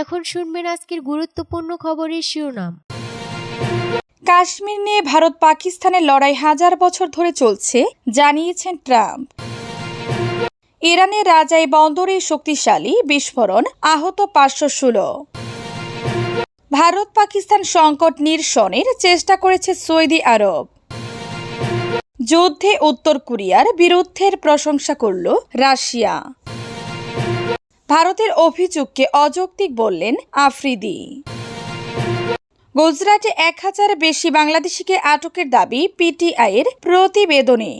এখন শুনবেন আজকের গুরুত্বপূর্ণ খবরের শিরোনাম। কাশ্মীর নিয়ে ভারত পাকিস্তানের লড়াই হাজার বছর ধরে চলছে, জানিয়েছেন ট্রাম্প। ইরানের রাজাই বন্দরে শক্তিশালী বিস্ফোরণ, আহত পাঁচশো ষোলো। ভারত পাকিস্তান সংকট নিরসনের চেষ্টা করেছে সৌদি আরব। যুদ্ধে উত্তর কোরিয়ার বিরুদ্ধের প্রশংসা করল রাশিয়া। ভারতের অভিযোগকে অযৌক্তিক বললেন আফ্রিদি। গুজরাটে এক হাজার বেশি বাংলাদেশিকে আটকের দাবি পিটিআইয়ের প্রতিবেদনে।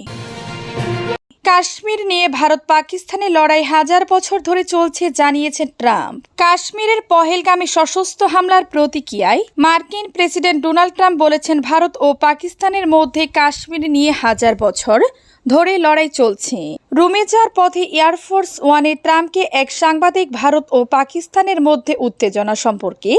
কাশ্মীর নিয়ে ভারত পাকিস্তানের লড়াই হাজার বছর ধরে চলছে জানিয়েছেন ট্রাম্প। কাশ্মীরের পহেলগামী সশস্ত্র হামলার প্রতিক্রিয়ায় মার্কিন প্রেসিডেন্ট ডোনাল্ড ট্রাম্প বলেছেন, ভারত ও পাকিস্তানের মধ্যে কাশ্মীর নিয়ে হাজার বছর ধরে লড়াই চলছে। রুমে যাওয়ার পথে এয়ারফোর্স ওয়ানে ট্রাম্পকে এক সাংবাদিক ভারত ও পাকিস্তানের মধ্যে উত্তেজনা সম্পর্কে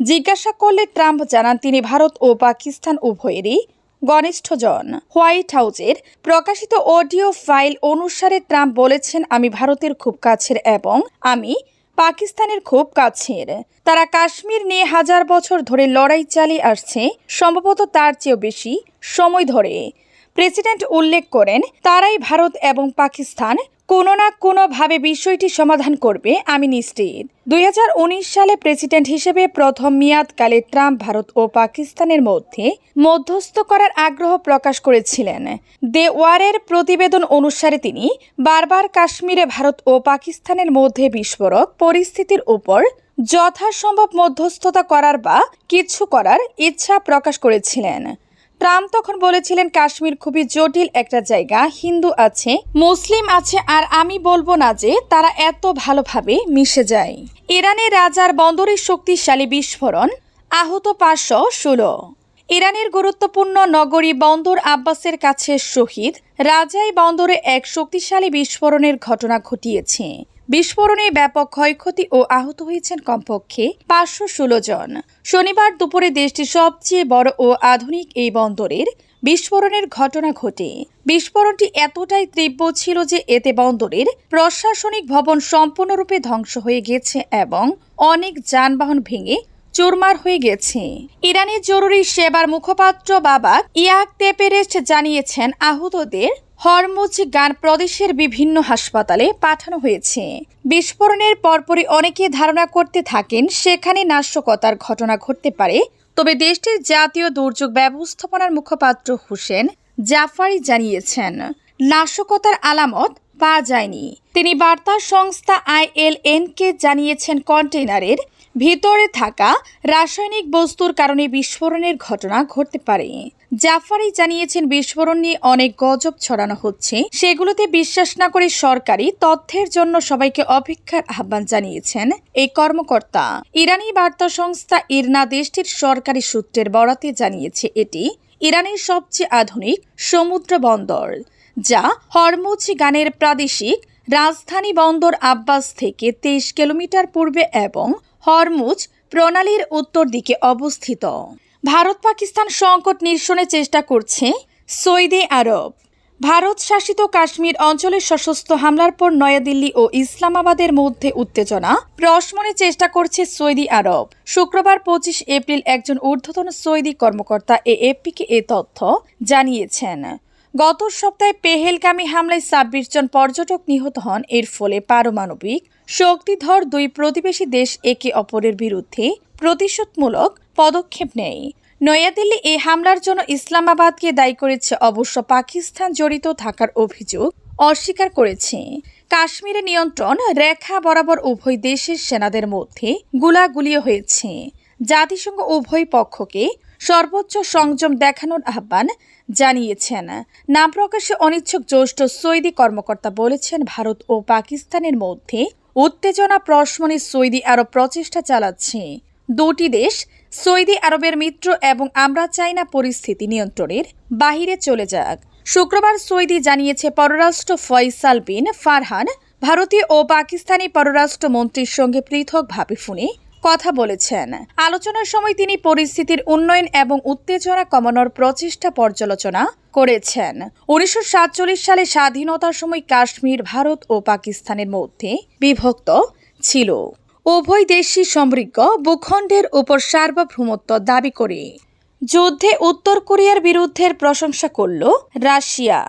জিজ্ঞাসা করলে ট্রাম্প জানান, তিনি ভারত ও পাকিস্তান উভয়েরই ঘনিষ্ঠজন। হোয়াইট হাউসের প্রকাশিত অডিও ফাইল অনুসারে ট্রাম্প বলেছেন, আমি ভারতের খুব কাছের এবং আমি পাকিস্তানের খুব কাছের। তারা কাশ্মীর নিয়ে হাজার বছর ধরে লড়াই চালিয়ে আসছে, সম্ভবত তার চেয়েও বেশি সময় ধরে। প্রেসিডেন্ট উল্লেখ করেন, তারাই ভারত এবং পাকিস্তান কোনো না কোনোভাবে বিষয়টি সমাধান করবে, আমি নিশ্চিত। দুই হাজার উনিশ সালে প্রেসিডেন্ট হিসেবে প্রথম মেয়াদকালে ট্রাম্প ভারত ও পাকিস্তানের মধ্যে মধ্যস্থ করার আগ্রহ প্রকাশ করেছিলেন। দে ওয়ারের প্রতিবেদন অনুসারে তিনি বারবার কাশ্মীরে ভারত ও পাকিস্তানের মধ্যে বিস্ফোরক পরিস্থিতির উপর যথাসম্ভব মধ্যস্থতা করার বা কিছু করার ইচ্ছা প্রকাশ করেছিলেন। ট্রাম্প তখন বলেছিলেন কাশ্মীর খুবই জটিল একটা জায়গা, হিন্দু আছে, মুসলিম আছে, আর আমি বলব না যে তারা এত ভালোভাবে মিশে যায়। ইরানের রাজার বন্দরের শক্তিশালী বিস্ফোরণ, আহত পাঁচশো ষোলো। ইরানের গুরুত্বপূর্ণ নগরী বন্দর আব্বাসের কাছে শহীদ রাজাই বন্দরে এক শক্তিশালী বিস্ফোরণের ঘটনা ঘটিয়েছে। বিস্ফোরণে ব্যাপক ক্ষয়ক্ষতি ও আহত হয়েছেন কমপক্ষে পাঁচশো ষোলো জন। শনিবার দুপুরে দেশটির সবচেয়ে বড় ও আধুনিক এই বন্দরের বিস্ফোরণের ঘটনা ঘটে। বিস্ফোরণটি এতটাই তীব্র ছিল যে এতে বন্দরের প্রশাসনিক ভবন সম্পূর্ণরূপে ধ্বংস হয়ে গেছে এবং অনেক যানবাহন ভেঙে চুরমার হয়ে গেছে। ইরানের জরুরি সেবার মুখপাত্র বাবা ইয়াক তেপেরেস্ট জানিয়েছেন, আহতদের হরমুজ গান প্রদেশের বিভিন্ন হাসপাতালে পাঠানো হয়েছে। বিস্ফোরণের পরপরই অনেকে ধারণা করতে থাকেন সেখানে নাশকতার ঘটনা ঘটতে পারে। তবে দেশটির জাতীয় দুর্যোগ ব্যবস্থাপনার মুখপাত্র হোসেন জাফারি জানিয়েছেন, নাশকতার আলামত পাওয়া যায়নি। তিনি বার্তা সংস্থা আইএলএনকে জানিয়েছেন, কন্টেইনারের ভিতরে থাকা রাসায়নিক বস্তুর কারণে বিস্ফোরণের ঘটনা ঘটতে পারে। জাফারি জানিয়েছেন, বিস্ফোরণ নিয়ে অনেক গজব ছড়ানো হচ্ছে। সেগুলোতে বিশ্বাস না করে সরকারি তথ্যের জন্য সবাইকে অপেক্ষার আহ্বান জানিয়েছেন এই কর্মকর্তা। ইরানি বার্তা সংস্থা ইরনা দেশটির সরকারি সূত্রের বরাতে জানিয়েছে এটি, ইরানের সবচেয়ে আধুনিক সমুদ্র বন্দর, যা হরমুজ গানের প্রাদেশিক রাজধানী বন্দর আব্বাস থেকে তেইশ কিলোমিটার পূর্বে এবং হরমুজ প্রণালীর উত্তর দিকে অবস্থিত। ভারত পাকিস্তান সংকট নিরসনের চেষ্টা করছে সৌদি আরব। ভারত শাসিত কাশ্মীর অঞ্চলের সশস্ত্র হামলার পর নয়াদিল্লি ও ইসলামাবাদের মধ্যে উত্তেজনা প্রশমনের চেষ্টা করছে সৌদি আরব। শুক্রবার পঁচিশ এপ্রিল একজন ঊর্ধ্বতন সৌদি কর্মকর্তা এ এএফপিকে এ তথ্য জানিয়েছেন। গত সপ্তাহে পেহেলগামী হামলায় ছাব্বিশ জন পর্যটক নিহত হন। এর ফলে পারমাণবিক শক্তিধর দুই প্রতিবেশী দেশ একে অপরের বিরুদ্ধে প্রতিশোধমূলক পদক্ষেপ নেয় নয়াদিল্লি এই হামলার জন্য ইসলামাবাদকে দায়ী করেছে অবশ্য পাকিস্তান জড়িত থাকার অভিযোগ অস্বীকার করেছে। কাশ্মীরে নিয়ন্ত্রণ রেখা বরাবর উভয় দেশের সেনাদের মধ্যে গুলাগুলিও হয়েছে। জাতিসংঘ উভয় পক্ষকে সর্বোচ্চ সংযম দেখানোর আহ্বান জানিয়েছেন। নাম প্রকাশে অনিচ্ছুক জ্যেষ্ঠ সৌদি কর্মকর্তা বলেছেন, ভারত ও পাকিস্তানের মধ্যে উত্তেজনা প্রশমনে সৌদি আরব প্রচেষ্টা চালাচ্ছে। দুটি দেশ, সৌদি আরবের মিত্র এবং আমরা চাই না পরিস্থিতি নিয়ন্ত্রণের, বাহিরে চলে যাক। শুক্রবার সৌদি জানিয়েছে পররাষ্ট্র ফয়সাল বিন ফারহান, ভারতীয় ও পাকিস্তানি পররাষ্ট্র মন্ত্রীর সঙ্গে পৃথকভাবে ফোনে কথা বলেছেন। আলোচনার সময় তিনি পরিস্থিতির উন্নয়ন এবং উত্তেজনা কমানোর প্রচেষ্টা পর্যালোচনা করেছেন। উনিশশো সাতচল্লিশ সালে স্বাধীনতার সময় কাশ্মীর, ভারত ও পাকিস্তানের মধ্যে বিভক্ত ছিল। উভয় দেশই সমৃদ্ধ, ভূখণ্ডের উপর সার্বভৌমত্ব দাবি করে। যুদ্ধে উত্তর কোরিয়ার বিরুদ্ধে প্রশংসা করল রাশিয়া।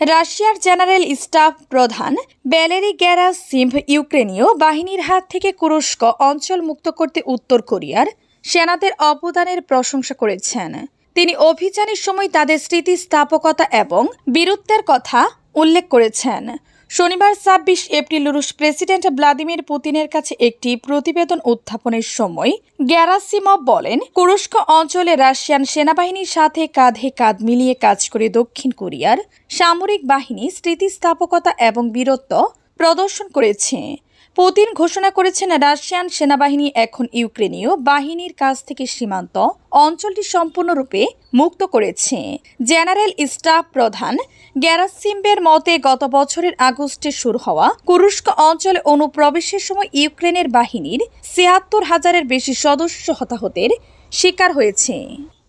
রাশিয়ার জেনারেল স্টাফ প্রধান ব্যালেরি গ্যারাস সিম্ভ ইউক্রেনীয় বাহিনীর হাত থেকে কুরস্ক অঞ্চল মুক্ত করতে উত্তর কোরিয়ার সেনাদের অবদানের প্রশংসা করেছেন। তিনি অভিযানের সময় তাদের স্থিতিস্থাপকতা এবং বীরত্বের কথা উল্লেখ করেছেন। শনিবার ছাব্বিশ এপ্রিল রুশ প্রেসিডেন্ট ভ্লাদিমির পুতিনের কাছে একটি প্রতিবেদন উত্থাপনের সময় গ্যারাসিমভ বলেন, কুরস্ক অঞ্চলে রাশিয়ান সেনাবাহিনীর সাথে কাঁধে কাঁধ মিলিয়ে কাজ করে দক্ষিণ কোরিয়ার সামরিক বাহিনী স্থিতিস্থাপকতা এবং বীরত্ব প্রদর্শন করেছে। পুতিন ঘোষণা করেছেন রাশিয়ান সেনাবাহিনী এখন ইউক্রেনীয় বাহিনীর কাছ থেকে সীমান্ত অঞ্চলটি সম্পূর্ণরূপে মুক্ত করেছে। জেনারেল স্টাফ প্রধান গ্যারাসিম্বের মতে, গত বছরের আগস্টে শুরু হওয়া কুরুস্ক অঞ্চলে অনুপ্রবেশের সময় ইউক্রেনের বাহিনীর ছিয়াত্তর হাজারের বেশি সদস্য হতাহতের শিকার হয়েছে।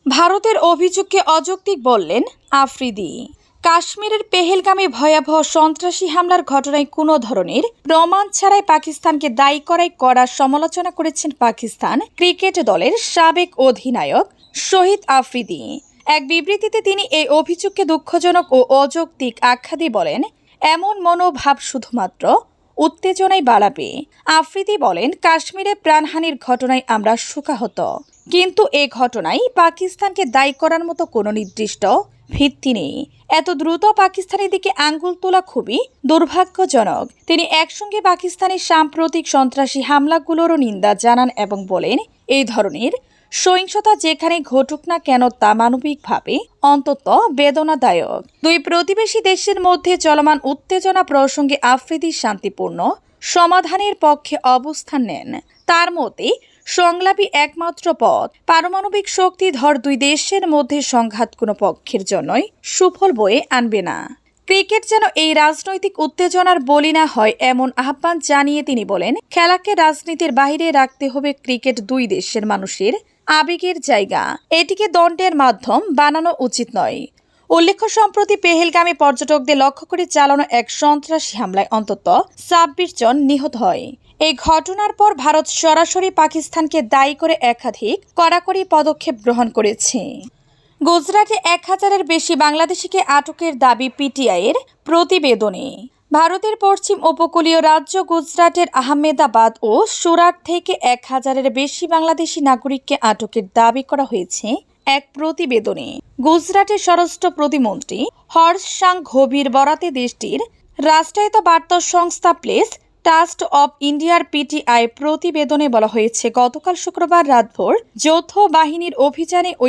ভারতের অভিযোগকে অযৌক্তিক বললেন আফ্রিদি। কাশ্মীরের পেহেলগামে ভয়াবহ সন্ত্রাসী হামলার ঘটনায় কোনো ধরনের প্রমাণ ছাড়াই পাকিস্তানকে দায়ী করাই করার সমালোচনা করেছেন পাকিস্তান ক্রিকেট দলের সাবেক অধিনায়ক শহীদ আফ্রিদি। এক বিবৃতিতে তিনি এই অভিযোগকে দুঃখজনক ও অযৌক্তিক আখ্যা দিয়ে বলেন, এমন মনোভাব শুধুমাত্র উত্তেজনাই বাড়াবে। আফ্রিদি বলেন, কাশ্মীরে প্রাণহানির ঘটনায় আমরা শোকাহত। কিন্তু এ ঘটনায় পাকিস্তানকে দায়ী করার মতো কোনো নির্দিষ্ট ভিত্তি নেই। এত দ্রুত পাকিস্তানের দিকে আঙ্গুল তোলা খুবই দুর্ভাগ্যজনক। তিনি একসঙ্গে পাকিস্তানের সাম্প্রতিক সন্ত্রাসী হামলাগুলোরও নিন্দা জানান এবং বলেন, এই ধরনের সহিংসতা যেখানে ঘটুক না কেন তা মানবিকভাবে অন্তত বেদনাদায়ক। দুই প্রতিবেশী দেশের মধ্যে চলমান উত্তেজনা প্রসঙ্গে আফ্রিদি শান্তিপূর্ণ সমাধানের পক্ষে অবস্থান নেন। তার মতে সংলাপই একমাত্র পথ। পারমাণবিক শক্তিধর দুই দেশের মধ্যে সংঘাত কোনো পক্ষের জন্যই সুফল বয়ে আনবে না। ক্রিকেট যেন এই রাজনৈতিক উত্তেজনার বলি না হয় এমন আহ্বান জানিয়ে তিনি বলেন, খেলাকে রাজনীতির বাইরে রাখতে হবে ক্রিকেট দুই দেশের মানুষের আবেগের জায়গা। এটিকে দণ্ডের মাধ্যম বানানো উচিত নয়। উল্লেখ্য, সম্প্রতি পেহেলগামী পর্যটকদের লক্ষ্য করে চালানো এক সন্ত্রাসী হামলায় অন্তত ছাব্বিশ জন নিহত হয়। এই ঘটনার পর ভারত সরাসরি পাকিস্তানকে দায়ী করে একাধিক কড়াকড়ি পদক্ষেপ গ্রহণ করেছে। গুজরাটে এক হাজারের বেশি বাংলাদেশিকে আটকের দাবি পিটিআইয়ের প্রতিবেদনে। ভারতের পশ্চিম উপকূলীয় রাজ্য গুজরাটের আহমেদাবাদ ও সুরাট থেকে এক হাজারের বেশি বাংলাদেশি নাগরিককে আটকের দাবি করা হয়েছে এক প্রতিবেদনে। গুজরাটের স্বরাষ্ট্র প্রতিমন্ত্রী হর্ষ সাং ঘোভির বরাতে দেশটির রাষ্ট্রায়ত্ত বার্তা সংস্থা প্লেস ট্রাস্ট অব ইন্ডিয়ার পিটিআই প্রতিবেদনে বলা হয়েছে গতকাল শুক্রবার রাতভর যৌথ বাহিনীর অভিযানে ওই